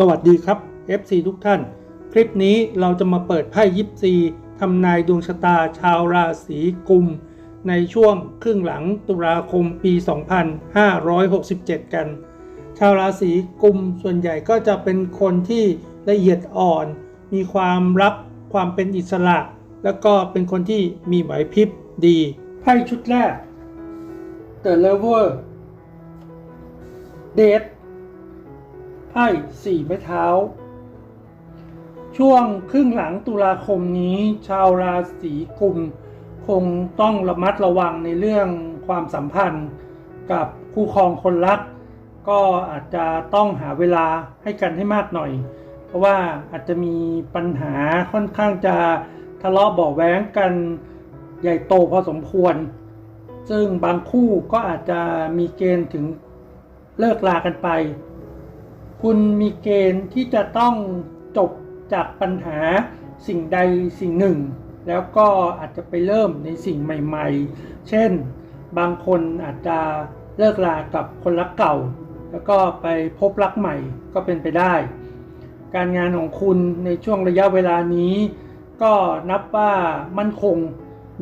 สวัสดีครับ FC ทุกท่าน คลิปนี้เราจะมาเปิดไพ่ยิปซีทำนายดวงชะตาชาวราศีกุม ในช่วงครึ่งหลังตุลาคมปี 2567 กัน ชาวราศีกุมส่วนใหญ่ก็จะเป็นคนที่ละเอียดอ่อน มีความรับความเป็นอิสระ แล้วก็เป็นคนที่มีไหวพริบดี ไพ่ชุดแรก The Lover Date ไพ่สี่ไม้เท้า ช่วงครึ่งหลังตุลาคมนี้ ชาวราศีกุม คงต้องระมัดระวังในเรื่องความสัมพันธ์ กับคู่ครองคนรัก ก็อาจจะต้องหาเวลาให้กันให้มากหน่อย เพราะว่าอาจจะมีปัญหาค่อนข้างจะทะเลาะเบาะแว้งกันใหญ่โตพอสมควร ซึ่งบางคู่ก็อาจจะมีเกณฑ์ถึงเลิกลากันไป คุณมีเกณฑ์ที่จะต้องจบจากปัญหาสิ่งใดสิ่งหนึ่ง แล้วก็อาจจะไปเริ่มในสิ่งใหม่ ๆ เช่น บางคนอาจจะเลิกลากับคนรักเก่า แล้วก็ไปพบรักใหม่ก็เป็นไปได้ การงานของคุณในช่วงระยะเวลานี้ ก็นับว่ามั่นคง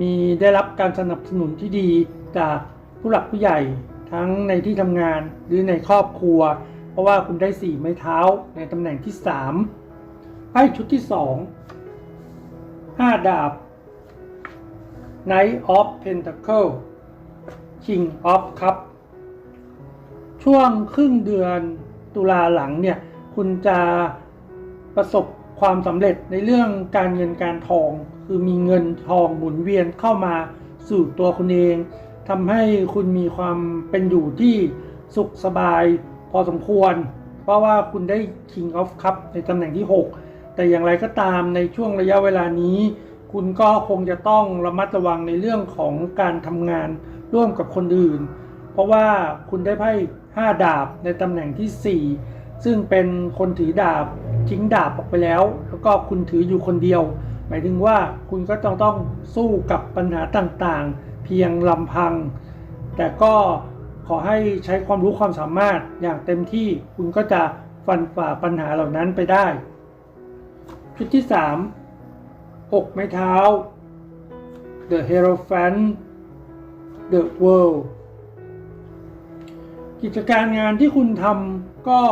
มีได้รับการสนับสนุนที่ดีจากผู้หลักผู้ใหญ่ทั้งในที่ทำงานหรือในครอบครัว เพราะว่าคุณได้สี่ไม้เท้าในตำแหน่งที่สามไพ่ชุดที่สองห้าดาบ Knight of Pentacle King of Cup ช่วงครึ่งเดือนตุลาหลังเนี่ย คุณจะประสบความสำเร็จในเรื่องการเงินการทอง คือมีเงินทองหมุนเวียนเข้ามาสู่ตัวคุณเองทำให้คุณมีความเป็นอยู่ที่สุขสบาย พอสมควร เพราะว่าคุณได้ King of Cup ในตำแหน่งที่ 6 แต่อย่างไรก็ตามในช่วงระยะเวลานี้ คุณก็คงจะต้องระมัดระวังในเรื่องของการทำงานร่วมกับคนอื่น เพราะว่าคุณได้ไพ่5ดาบในตำแหน่งที่ 4 ซึ่งเป็นคนถือดาบทิ้งดาบออกไปแล้ว แล้วก็คุณถืออยู่คนเดียว หมายถึงว่าคุณก็ต้องต้องสู้กับปัญหาต่างๆ เพียงลำพัง แต่ก็ ขอให้ใช้ความรู้ความสามารถอย่างเต็มที่คุณก็จะฟันฝ่าปัญหาเหล่านั้นไปได้ ชุดที่3 6ไม้เท้า The Hierophant The World กิจการงานที่คุณทำก็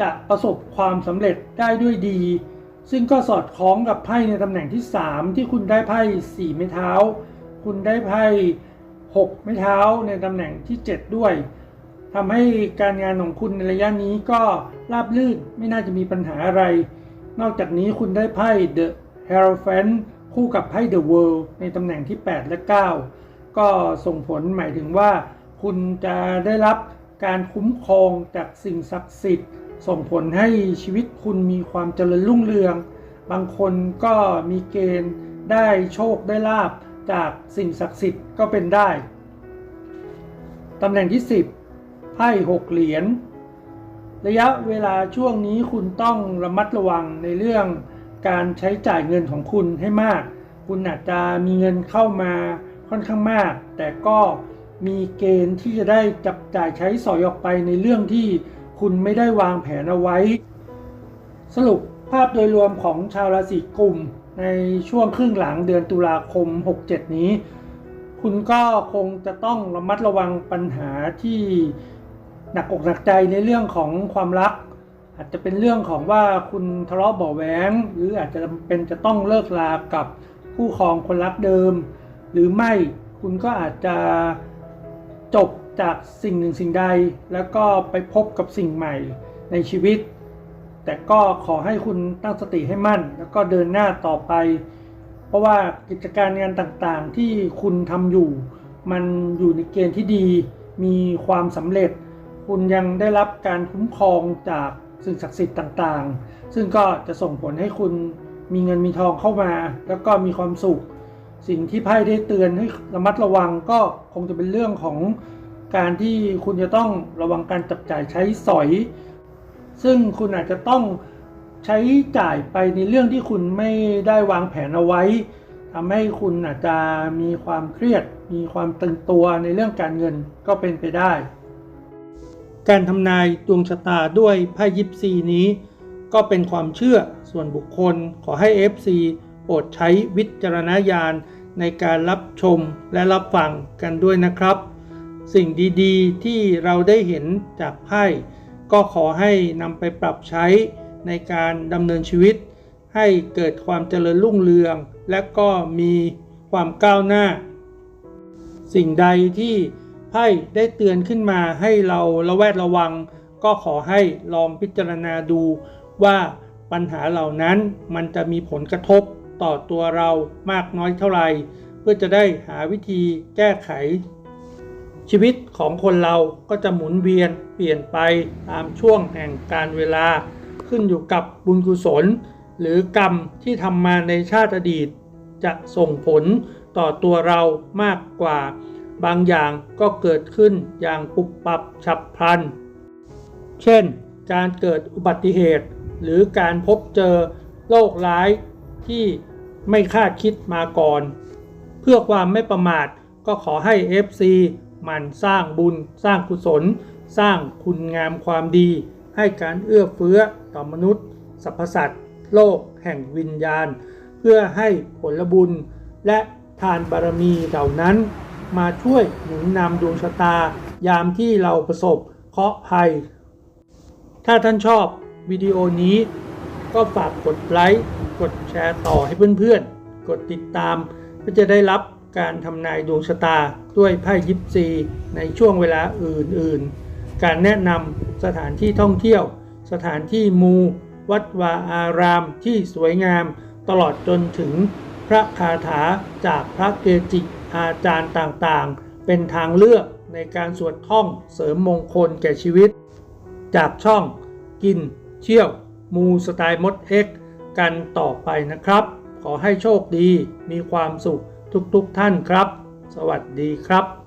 จะประสบความสำเร็จได้ด้วยดี ซึ่งก็สอดคล้องกับไพ่ในตำแหน่งที่ 3 ที่คุณได้ไพ่4ไม้เท้า คุณได้ไพ่ 6 ไม้เท้าในตำแหน่งที่ 7 ด้วยทำให้การงานของคุณในระยะนี้ก็ราบรื่นไม่น่าจะมีปัญหาอะไร นอกจากนี้คุณได้ไพ่ The h e r o p h a n t คู่กับไพ่ The World ในตำแหน่งที่ 8 และ 9 ก็ส่งผลหมายถึงว่า คุณจะได้รับการคุ้มครองจากสิ่งศักดิ์สิทธิ์ ส่งผลให้ชีวิตคุณมีความเจริญรุ่งเรือง บางคนก็มีเกณฑ์ได้โชคได้ลาบ จากสิ่งศักดิ์สิทธิ์ก็เป็นได้ ตำแหน่งที่ 10ไพ่6เหรียญระยะเวลาช่วงนี้คุณต้องระมัดระวังในเรื่องการใช้จ่ายเงินของคุณให้มาก คุณอาจจะมีเงินเข้ามาค่อนข้างมาก แต่ก็มีเกณฑ์ที่จะได้จับจ่ายใช้สอยออกไปในเรื่องที่คุณไม่ได้วางแผนเอาไว้ สรุปภาพโดยรวมของชาวราศีกุม ในช่วงครึ่งหลังเดือนตุลาคม 67 นี้ คุณก็คงจะต้องระมัดระวังปัญหาที่หนักอกหนักใจในเรื่องของความรัก อาจจะเป็นเรื่องของว่าคุณทะเลาะเบาแหวงหรืออาจจะเป็นจะต้องเลิกลากับคู่ครองคนรักเดิม หรือไม่คุณก็อาจจะจบจากสิ่งหนึ่งสิ่งใด แล้วก็ไปพบกับสิ่งใหม่ในชีวิต แต่ก็ขอให้คุณตั้งสติให้มั่น แล้วก็เดินหน้าต่อไป เพราะว่ากิจการงานต่างๆที่คุณทำอยู่ มันอยู่ในเกณฑ์ที่ดี มีความสำเร็จ คุณยังได้รับการคุ้มครองจากสิ่งศักดิ์สิทธิ์ต่างๆ ซึ่งก็จะส่งผลให้คุณมีเงินมีทองเข้ามา แล้วก็มีความสุข สิ่งที่ไพ่ได้เตือนให้ระมัดระวังก็คงจะเป็นเรื่องของการที่คุณจะต้องระวังการจับจ่ายใช้สอย ซึ่งคุณอาจจะต้องใช้จ่ายไปในเรื่องที่คุณไม่ได้วางแผนเอาไว้ทำให้คุณอาจจะมีความเครียด มีความตึงตัวในเรื่องการเงินก็เป็นไปได้ การทำนายดวงชะตาด้วยไพ่ยิปซีนี้ ก็เป็นความเชื่อส่วนบุคคลขอให้ FC โปรดใช้วิจารณญาณในการรับชมและรับฟังกันด้วยนะครับ สิ่งดีๆ ที่เราได้เห็นจากไพ่ ก็ขอให้นำไปปรับใช้ในการดำเนินชีวิต ให้เกิดความเจริญรุ่งเรือง และก็มีความก้าวหน้า สิ่งใดที่ไพ่ได้เตือนขึ้นมาให้เราระแวดระวัง ก็ขอให้ลองพิจารณาดูว่าปัญหาเหล่านั้นมันจะมีผลกระทบต่อตัวเรามากน้อยเท่าไหร่ เพื่อจะได้หาวิธีแก้ไข ชีวิตของคนเราก็จะหมุนเวียนเปลี่ยนไปตามช่วงแห่งการเวลา ขึ้นอยู่กับบุญกุศล หรือกรรมที่ทำมาในชาติอดีต จะส่งผลต่อตัวเรามากกว่า บางอย่างก็เกิดขึ้นอย่างปุบปับฉับพลัน เช่น การเกิดอุบัติเหตุ หรือการพบเจอโรคร้ายที่ไม่คาดคิดมาก่อน เพื่อความไม่ประมาทก็ขอให้ FC มันสร้างบุญสร้างกุศล สร้างคุณงามความดี ให้การเอื้อเฟื้อต่อมนุษย์สรรพสัตว์โลกแห่งวิญญาณ เพื่อให้ผลบุญและทานบารมีเหล่านั้น มาช่วยหนุนนำดวงชะตา ยามที่เราประสบเคราะห์ภัย ถ้าท่านชอบวิดีโอนี้ ก็ฝากกดไลค์กดแชร์ต่อให้เพื่อนๆ กดติดตามเพื่อจะได้รับ การทำนายดวงชะตาด้วยไพ่ยิปซีในช่วงเวลาอื่นๆ การแนะนำสถานที่ท่องเที่ยว สถานที่มู วัดวาอารามที่สวยงาม ตลอดจนถึงพระคาถาจากพระเกจิอาจารย์ต่างๆ เป็นทางเลือกในการสวดท่องเสริมมงคลแก่ชีวิต จากช่องกินเชี่ยว มูสไตล์มดเอ็กกันต่อไปนะครับ ขอให้โชคดีมีความสุข ทุกๆท่านครับ สวัสดีครับ